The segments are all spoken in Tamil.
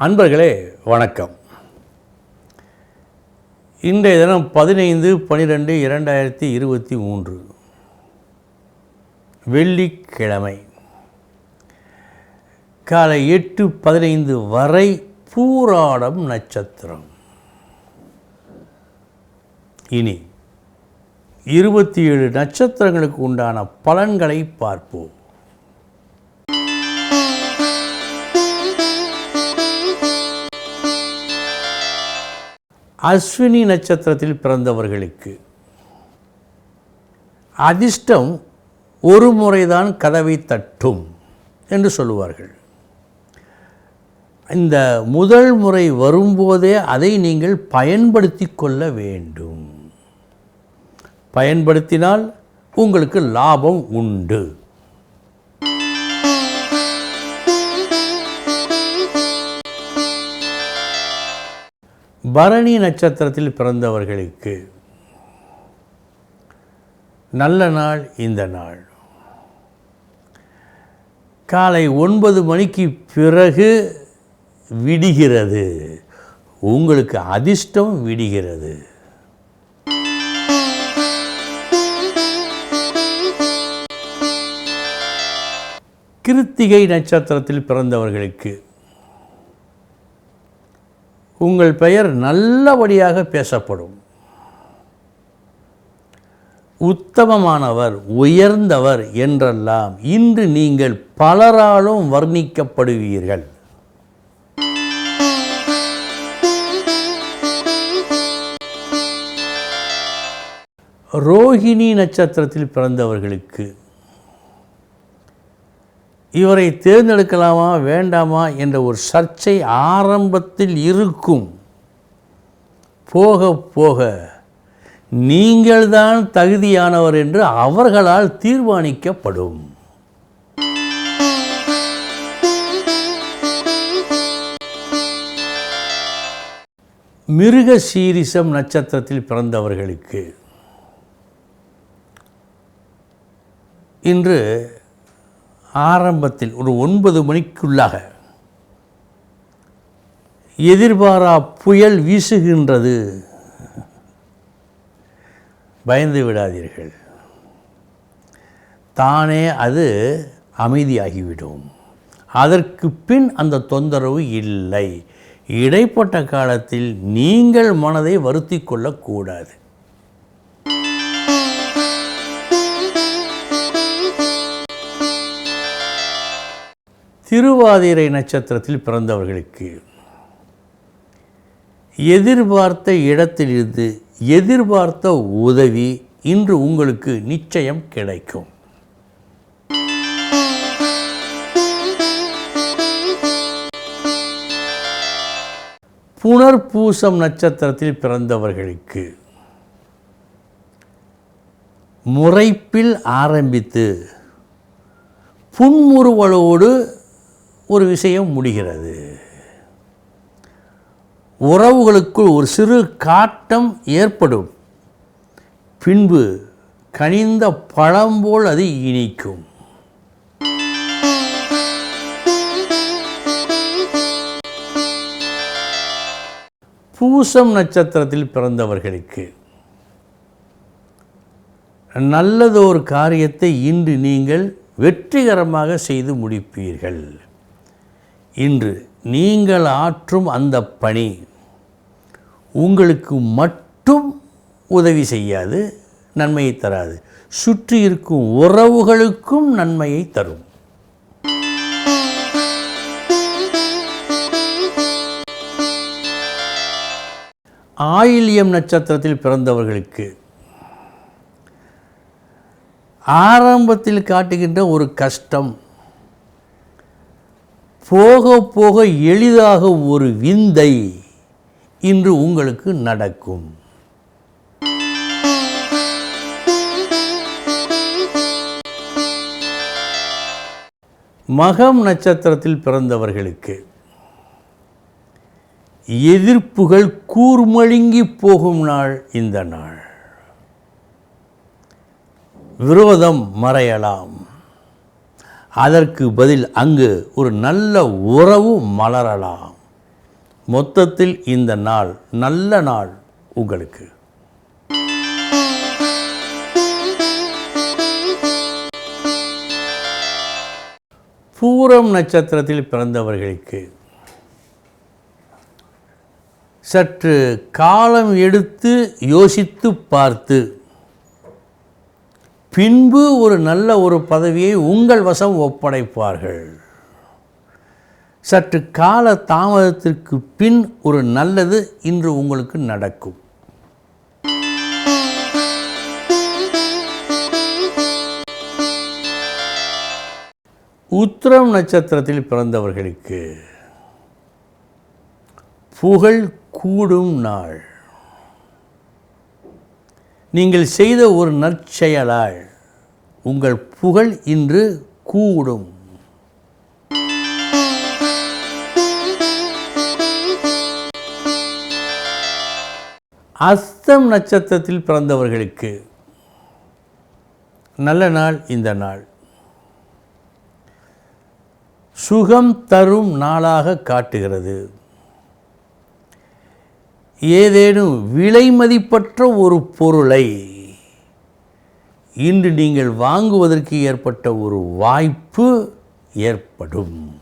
அன்பர்களே வணக்கம். இன்றைய தினம் பதினைந்து பனிரெண்டு இரண்டாயிரத்தி இருபத்தி மூன்று. வெள்ளிக்கிழமை. காலை எட்டு பதினைந்து வரை பூராடம் நட்சத்திரம். இனி இருபத்தி ஏழு நட்சத்திரங்களுக்கு உண்டான பலன்களை பார்ப்போம். அஸ்வினி நட்சத்திரத்தில் பிறந்தவர்களுக்கு. அதிர்ஷ்டம் ஒரு முறைதான் கதவை தட்டும் என்று சொல்லுவார்கள். இந்த முதல் முறை வரும்போதே அதை நீங்கள் பயன்படுத்தி கொள்ள வேண்டும். பயன்படுத்தினால் உங்களுக்கு லாபம் உண்டு. பரணி நட்சத்திரத்தில் பிறந்தவர்களுக்கு நல்ல நாள் இந்த நாள். காலை ஒன்பது மணிக்கு பிறகு விடுகிறது. உங்களுக்கு அதிர்ஷ்டம் விடுகிறது. கிருத்திகை நட்சத்திரத்தில் பிறந்தவர்களுக்கு உங்கள் பெயர் நல்லபடியாக பேசப்படும். உத்தமமானவர் உயர்ந்தவர் என்றெல்லாம் இன்று நீங்கள் பலராலும் வர்ணிக்கப்படுவீர்கள். ரோஹிணி நட்சத்திரத்தில் பிறந்தவர்களுக்கு இவரை தேர்ந்தெடுக்கலாமா வேண்டாமா என்ற ஒரு சர்ச்சை ஆரம்பத்தில் இருக்கும். போக போக நீங்கள்தான் தகுதியானவர் என்று அவர்களால் தீர்மானிக்கப்படும். மிருக சீரிசம் நட்சத்திரத்தில் பிறந்தவர்களுக்கு இன்று ஆரம்பத்தில் ஒரு ஒன்பது மணிக்குள்ளாக எதிர்பாரா புயல் வீசுகின்றது. பயந்து விடாதீர்கள். தானே அது அமைதியாகிவிடும். அதற்கு பின் அந்த தொந்தரவு இல்லை. இடைப்பட்ட காலத்தில் நீங்கள் மனதை வருத்தி கொள்ளக்கூடாது. திருவாதிரை நட்சத்திரத்தில் பிறந்தவர்களுக்கு எதிர்பார்த்த இடத்திலிருந்து எதிர்பார்த்த உதவி இன்று உங்களுக்கு நிச்சயம் கிடைக்கும். புனர்பூசம் நட்சத்திரத்தில் பிறந்தவர்களுக்கு முறைப்பில் ஆரம்பித்து புன்முறுவலோடு ஒரு விஷயம் முடிகிறது. உறவுகளுக்குள் ஒரு சிறு காட்டம் ஏற்படும். பின்பு கனிந்த பழம்போல் அது இனிக்கும். பூசம் நட்சத்திரத்தில் பிறந்தவர்களுக்கு நல்லதொரு காரியத்தை இன்று நீங்கள் வெற்றிகரமாக செய்து முடிப்பீர்கள். இன்று நீங்கள் ஆற்றும் அந்த பணி உங்களுக்கு மட்டும் உதவி செய்யாது நன்மையை தராது. சுற்றி இருக்கும் உறவுகளுக்கும் நன்மையை தரும். ஆயில்யம் நட்சத்திரத்தில் பிறந்தவர்களுக்கு ஆரம்பத்தில் காட்டுகின்ற ஒரு கஷ்டம் போக போக எளிதாக ஒரு விந்தை இன்று உங்களுக்கு நடக்கும். மகம் நட்சத்திரத்தில் பிறந்தவர்களுக்கு எதிர்ப்புகள் கூர்மழுங்கி போகும் நாள் இந்த நாள். விரோதம் மறையலாம். அதற்கு பதில் அங்கு ஒரு நல்ல உறவு மலரலாம். மொத்தத்தில் இந்த நாள் நல்ல நாள் உங்களுக்கு. பூரம் நட்சத்திரத்தில் பிறந்தவர்களுக்கு சற்று காலம் எடுத்து யோசித்து பார்த்து பின்பு ஒரு நல்ல ஒரு பதவியை உங்கள் வசம் ஒப்படைப்பார்கள். சற்று கால தாமதத்திற்கு பின் ஒரு நல்லது இன்று உங்களுக்கு நடக்கும். உத்திரம் நட்சத்திரத்தில் பிறந்தவர்களுக்கு புகழ் கூடும் நாள். நீங்கள் செய்த ஒரு நற்செயலால் உங்கள் புகழ் இன்று கூடும். அஸ்தம் நட்சத்திரத்தில் பிறந்தவர்களுக்கு நல்ல நாள் இந்த நாள். சுகம் தரும் நாளாக காட்டுகிறது. ஏதேனும் விலை மதிப்பற்ற ஒரு பொருளை இன்று நீங்கள் வாங்குவதற்கு ஏற்பட்ட ஒரு வாய்ப்பு ஏற்படும்.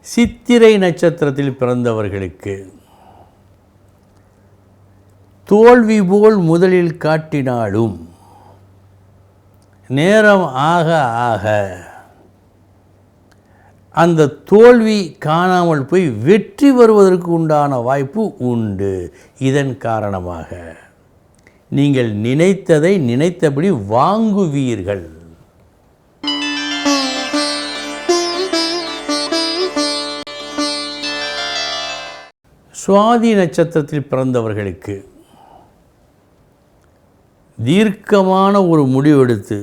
சித்திரை நட்சத்திரத்தில் பிறந்தவர்களுக்கு தோல்வி போல் முதலில் காட்டினாலும் நேரம் ஆக ஆக அந்த தோல்வி காணாமல் போய் வெற்றி வருவதற்கு உண்டான வாய்ப்பு உண்டு. இதன் காரணமாக நீங்கள் நினைத்ததை நினைத்தபடி வாங்குவீர்கள். சுவாதி நட்சத்திரத்தில் பிறந்தவர்களுக்கு தீர்க்கமான ஒரு முடிவெடுத்து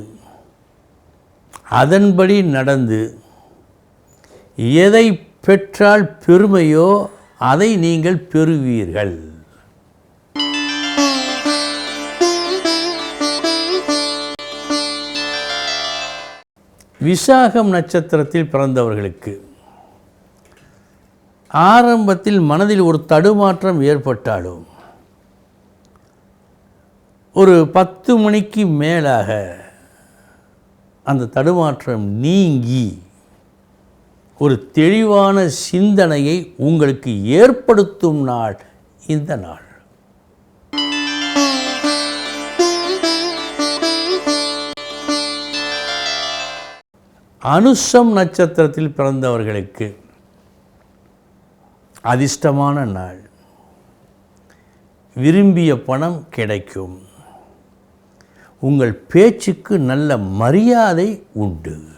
அதன்படி நடந்து எதை பெற்றால் பெருமையோ அதை நீங்கள் பெறுவீர்கள். விசாகம் நட்சத்திரத்தில் பிறந்தவர்களுக்கு ஆரம்பத்தில் மனதில் ஒரு தடுமாற்றம் ஏற்பட்டாலும் ஒரு பத்து மணிக்கு மேலாக அந்த தடுமாற்றம் நீங்கி ஒரு தெளிவான சிந்தனையை உங்களுக்கு ஏற்படுத்தும் நாள் இந்த நாள். அனுஷம் நட்சத்திரத்தில் பிறந்தவர்களுக்கு அதிர்ஷ்டமான நாள். விரும்பிய பணம் கிடைக்கும். உங்கள் பேச்சுக்கு நல்ல மரியாதை உண்டு.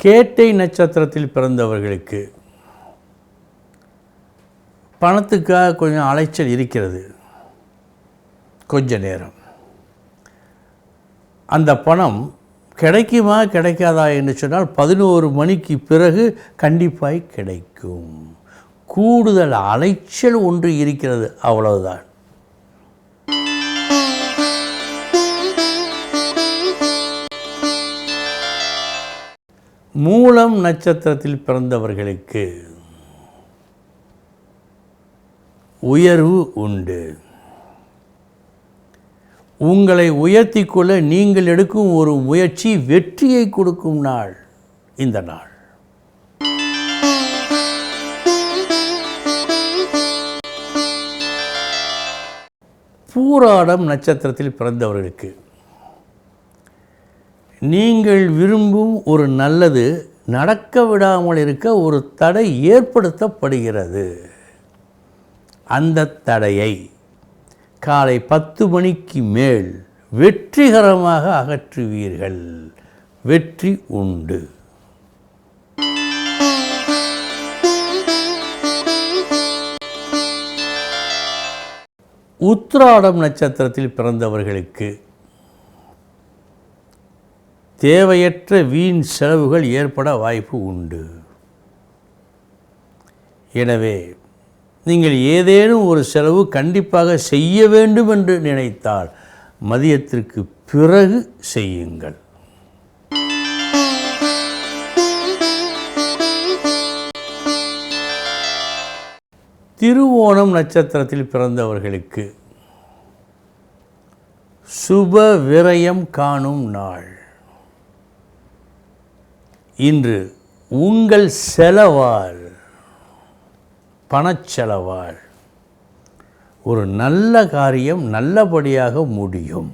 கேட்டை நட்சத்திரத்தில் பிறந்தவர்களுக்கு பணத்துக்காக கொஞ்சம் அலைச்சல் இருக்கிறது. கொஞ்ச நேரம். அந்த பணம் கிடைக்குமா கிடைக்காதா என்று சொன்னால் பதினோரு மணிக்கு பிறகு கண்டிப்பாய் கிடைக்கும். கூடுதல் அலைச்சல் ஒன்று இருக்கிறது அவ்வளவுதான். மூலம் நட்சத்திரத்தில் பிறந்தவர்களுக்கு உயர்வு உண்டு. உங்களை உயர்த்தி கொள்ள நீங்கள் எடுக்கும் ஒரு முயற்சி வெற்றியை கொடுக்கும் நாள் இந்த நாள். பூராடம் நட்சத்திரத்தில் பிறந்தவர்களுக்கு. நீங்கள் விரும்பும் ஒரு நல்லது நடக்க விடாமல் இருக்க ஒரு தடை ஏற்படுத்தப்படுகிறது. அந்த தடையை காலை பத்து மணிக்கு மேல் வெற்றிகரமாக அகற்றுவீர்கள். வெற்றி உண்டு. உத்ராடம் நட்சத்திரத்தில் பிறந்தவர்களுக்கு தேவையற்ற வீண் செலவுகள் ஏற்பட வாய்ப்பு உண்டு. எனவே நீங்கள் ஏதேனும் ஒரு செலவு கண்டிப்பாக செய்ய வேண்டும் என்று நினைத்தால் மதியத்திற்கு பிறகு செய்யுங்கள். திருவோணம் நட்சத்திரத்தில் பிறந்தவர்களுக்கு சுப விரயம் காணும் நாள். இன்று உங்கள் செலவால் பணச்செலவால் ஒரு நல்ல காரியம் நல்லபடியாக முடியும்.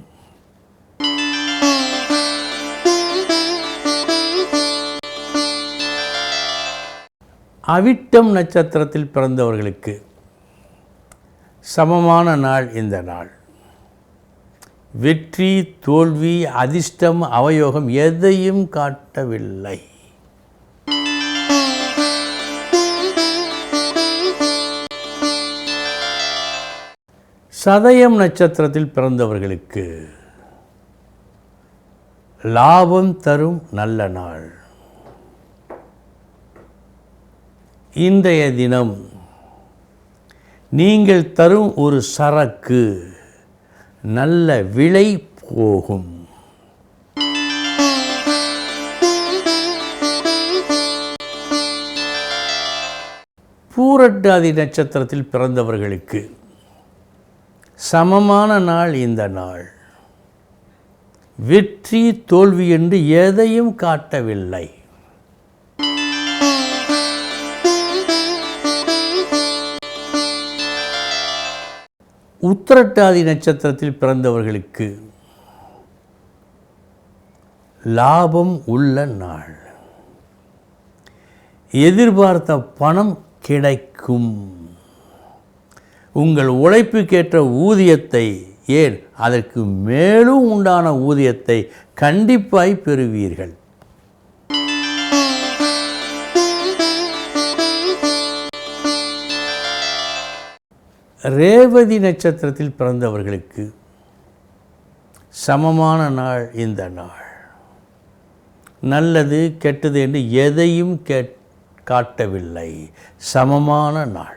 அவிட்டம் நட்சத்திரத்தில் பிறந்தவர்களுக்கு சமமான நாள் இந்த நாள். வெற்றி தோல்வி அதிர்ஷ்டம் அவயோகம் எதையும் காட்டவில்லை. சதயம் நட்சத்திரத்தில் பிறந்தவர்களுக்கு லாபம் தரும் நல்ல நாள். இன்றைய தினம் நீங்கள் தரும் ஒரு சரக்கு நல்ல விலை போகும். பூரட்டாதி நட்சத்திரத்தில் பிறந்தவர்களுக்கு சமமான நாள் இந்த நாள். வெற்றி தோல்வி என்று எதையும் காட்டவில்லை. உத்திரட்டாதி நட்சத்திரத்தில் பிறந்தவர்களுக்கு லாபம் உள்ள நாள். எதிர்பார்த்த பணம் கிடைக்கும். உங்கள் உழைப்புக்கேற்ற ஊதியத்தை ஏன்? அதற்கு மேலும் உண்டான ஊதியத்தை கண்டிப்பாய் பெறுவீர்கள். ரேவதி நட்சத்திரத்தில் பிறந்தவர்களுக்கு சமமான நாள் இந்த நாள். நல்லது கெட்டது என்று எதையும் கேட் காட்டவில்லை. சமமான நாள்.